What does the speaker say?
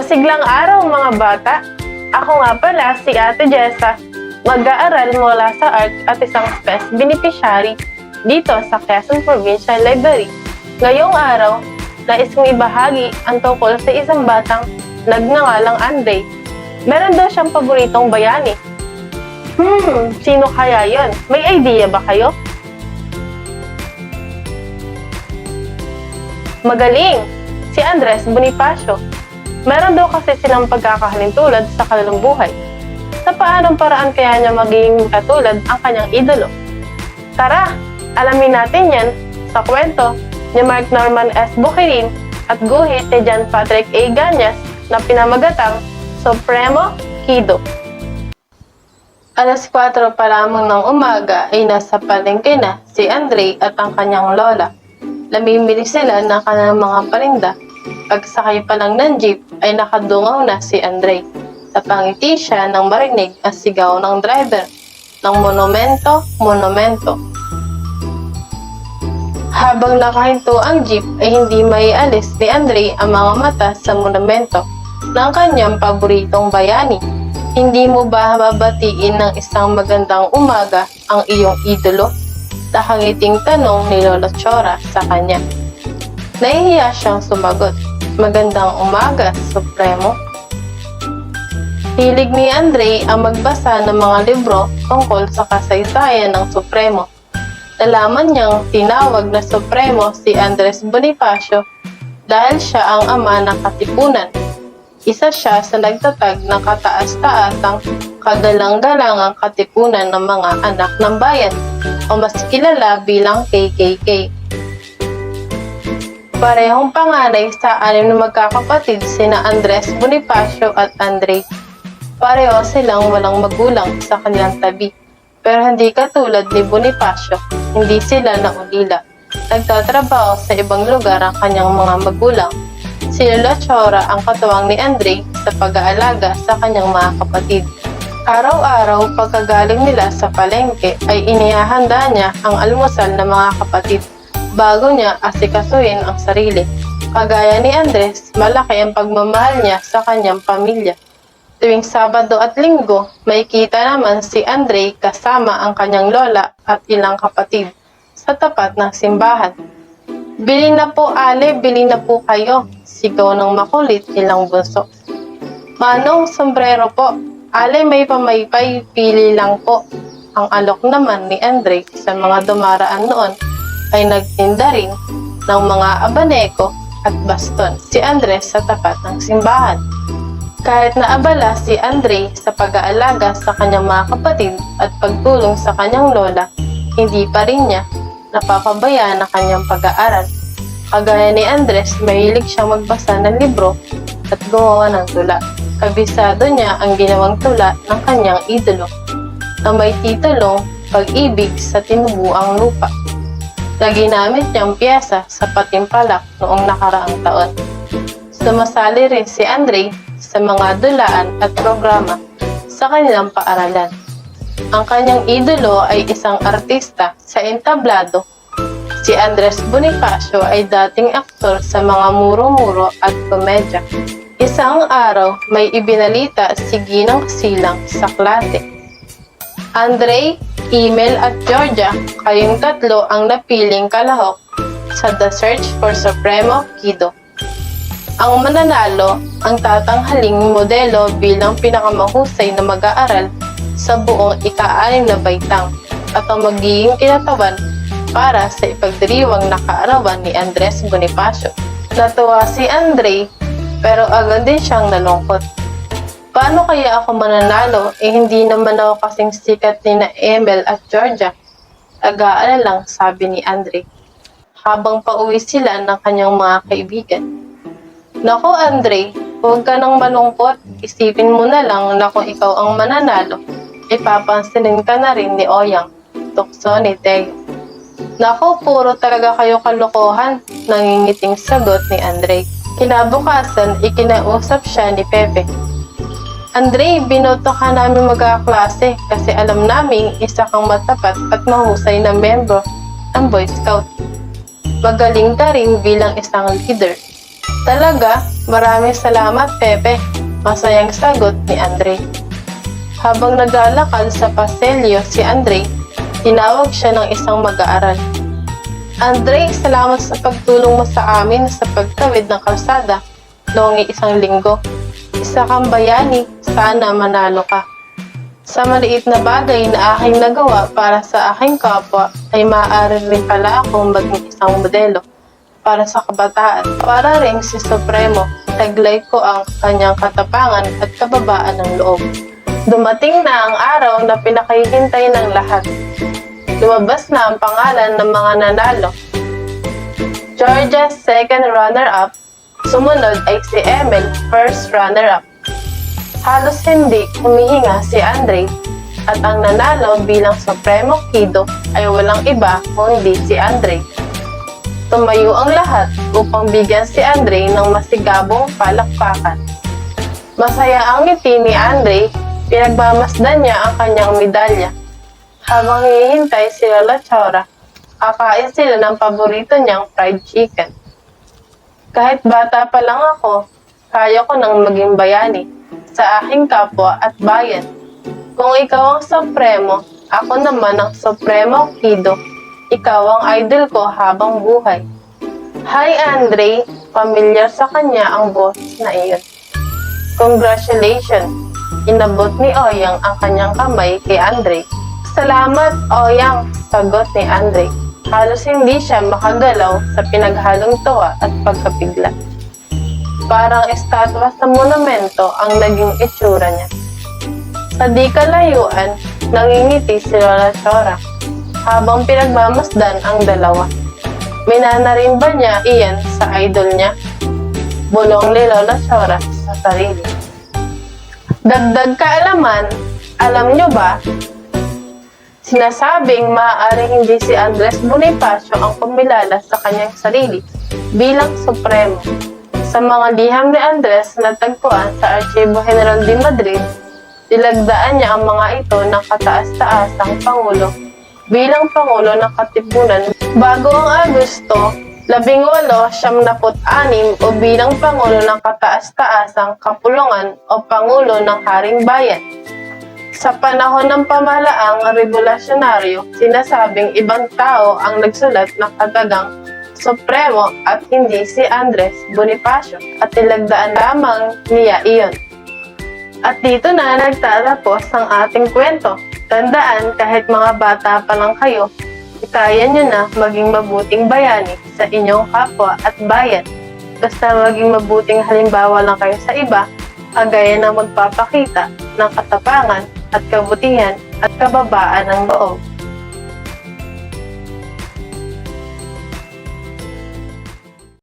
Masiglang araw mga bata. Ako nga pala si Ate Jessa. Mag-aaral mula sa art at isang SPES beneficiary dito sa Quezon Provincial Library. Ngayong araw, nais kong ibahagi ang tungkol sa isang batang nagngangalang Andre. Meron daw siyang paboritong bayani. Hmm, sino kaya yon? May idea ba kayo? Magaling! Si Andres Bonifacio. Meron daw kasi silang pagkakahalintulad sa kanilang buhay. Sa paanong paraan kaya niya magiging katulad ang kanyang idolo? Tara, alamin natin yan sa kwento ni Mark Norman S. Bukirin at guhit ni John Patrick A. Ganyas na pinamagatang Supremo Kido. Alas 4 pa lamang ng umaga ay nasa palengke na si Andre at ang kanyang lola. Namimili sila ng kanilang mga parinda. Pagsakay pa lang ng jeep ay nakadungaw na si Andre. Napangiti siya nang marinig ang sigaw ng driver ng monumento, monumento. Habang nakahinto ang jeep ay hindi may alis ni Andre ang mga mata sa monumento ng kanyang paboritong bayani. Hindi mo ba babatiin ng isang magandang umaga ang iyong idolo? Nakangiting tanong ni Lolo Chora sa kanya. Nahihiya siyang sumagot. Magandang umaga, Supremo. Hilig ni Andre ang magbasa ng mga libro tungkol sa kasaysayan ng Supremo. Nalaman niyang tinawag na Supremo si Andres Bonifacio dahil siya ang ama ng katipunan. Isa siya sa nagtatag ng kataas-taasang kagalang-galangang katipunan ng mga anak ng bayan o mas kilala bilang KKK. Parehong panganay sa anim na magkakapatid sina Andres Bonifacio at Andre. Pareho silang walang magulang sa kanilang tabi. Pero hindi katulad ni Bonifacio, hindi sila naulila. Nagtatrabaho sa ibang lugar ang kanyang mga magulang. Si Lola Chora ang katuwang ni Andre sa pag-aalaga sa kanyang mga kapatid. Araw-araw pagkagaling nila sa palengke ay inihahanda niya ang almusal ng mga kapatid bago niya asikasuhin ang sarili. Kagaya ni Andres, malaki ang pagmamahal niya sa kanyang pamilya. Tuwing Sabado at Linggo, may kita naman si Andre kasama ang kanyang lola at ilang kapatid sa tapat ng simbahan. Bili na po, Ale, bili na po kayo. Sigaw ng makulit ilang bunso. Manong, sombrero po. Ale, may pamaypay, pili lang po. Ang alok naman ni Andre sa mga dumaraan noon ay nagtinda rin ng mga abaneko at baston si Andre sa tapat ng simbahan. Kahit naabala si Andre sa pag-aalaga sa kanyang mga kapatid at pagtulong sa kanyang lola, hindi pa rin niya napapabayaan ang kanyang pag-aaral. Kagaya ni Andres, mahilig siyang magbasa ng libro at gumawa ng tula. Kabisado niya ang ginawang tula ng kanyang idolo na may titulong Pag-ibig sa Tinubuang Lupa na ginamit niyang piyesa sa patimpalak noong nakaraang taon. Sumasali rin si Andre sa mga dulaan at programa sa kanilang paaralan. Ang kanyang idolo ay isang artista sa entablado. Si Andres Bonifacio ay dating aktor sa mga muro-muro at komedya. Isang araw, may ibinalita si Ginang Silang sa klase. Andre, Email at Georgia, kayong tatlo ang napiling kalahok sa The Search for Supremo Kido. Ang mananalo ang tatanghaling modelo bilang pinakamahusay na mag-aaral sa buong ika-anim na baitang at ang magiging kinatawan para sa ipagdiriwang na kaarawan ni Andres Bonifacio. Natuwa si Andre pero agad din siyang nalungkot. Paano kaya ako mananalo eh hindi naman ako kasing sikat ni na Emil at Georgia? Agaan lang sabi ni Andre habang pauwi sila ng kanyang mga kaibigan. Nako Andre, huwag ka nang malungkot. Isipin mo na lang na kung ikaw ang mananalo, ipapansinin ka na rin ni Oyang, tukso ni Teo. Nako, puro talaga kayo kalokohan, nangingiting sagot ni Andre. Kinabukasan, ikinausap siya ni Pepe. Andre, binoto ka namin magkaklase kasi alam namin isa kang matapat at mahusay na membro ng Boy Scout. Magaling ka rin bilang isang leader. Talaga, maraming salamat, Pepe. Masayang sagot ni Andre. Habang naglalakad sa paselyo si Andre, tinawag siya ng isang mag-aaral. Andre, salamat sa pagtulong mo sa amin sa pagtawid ng kalsada noong isang linggo. Isa kang bayani, sana manalo ka. Sa maliit na bagay na aking nagawa para sa aking kapwa, ay maaari rin pala akong maging isang modelo para sa kabataan. Para rin si Supremo, taglay ko ang kanyang katapangan at kababaan ng loob. Dumating na ang araw na pinakahihintay ng lahat. Lumabas na ang pangalan ng mga nanalo. Georgia second runner-up, sumunod ay si Emil first runner-up. Halos hindi humihinga si Andre at ang nanalo bilang Supremo Kido ay walang iba kundi si Andre. Tumayo ang lahat upang bigyan si Andre ng masigabong palakpakan. Masaya ang ngiti ni Andre, pinagmamasdan niya ang kanyang medalya. Habang hihintay si Lola Chora, kakain sila ng paborito niyang fried chicken. Kahit bata pa lang ako, kaya ko nang maging bayani sa aking kapwa at bayan. Kung ikaw ang Supremo, ako naman ang Supremo Kido. Ikaw ang idol ko habang buhay. Hi Andre, pamilyar sa kanya ang boses na iyon. Congratulations! Inabot ni Oyang ang kanyang kamay kay Andre. Salamat, Oyang! Sagot ni Andre. Halos hindi siya makagalaw sa pinaghalong tuwa at pagkapigla. Parang estatwa sa monumento ang naging itsura niya. Sa di kalayuan, nangingiti si Lola Chora habang pinagmamasdan ang dalawa. Minana rin ba niya iyan sa idol niya? Bulong ni Lola Chora sa sarili. Dagdag kaalaman, alam nyo ba, sinasabing maaaring hindi si Andres Bonifacio ang kumilala sa kanyang sarili bilang Supremo. Sa mga liham ni Andres na tagpuan sa Archivo General de Madrid, dilagdaan niya ang mga ito ng kataas-taasang Pangulo bilang Pangulo ng Katipunan bago ang Agosto 1876 o bilang Pangulo ng Kataas-Taasang Kapulungan o Pangulo ng Haring Bayan. Sa panahon ng pamahalaang regulasyonaryo, sinasabing ibang tao ang nagsulat ng katagang Supremo at hindi si Andres Bonifacio at tilagdaan lamang niya iyon. At dito na nagtatapos ang ating kwento. Tandaan kahit mga bata pa lang kayo, kaya nyo na maging mabuting bayani sa inyong kapwa at bayan. Basta maging mabuting halimbawa lang kayo sa iba, kagaya na magpapakita ng katapangan at kabutihan at kababaan ng loob.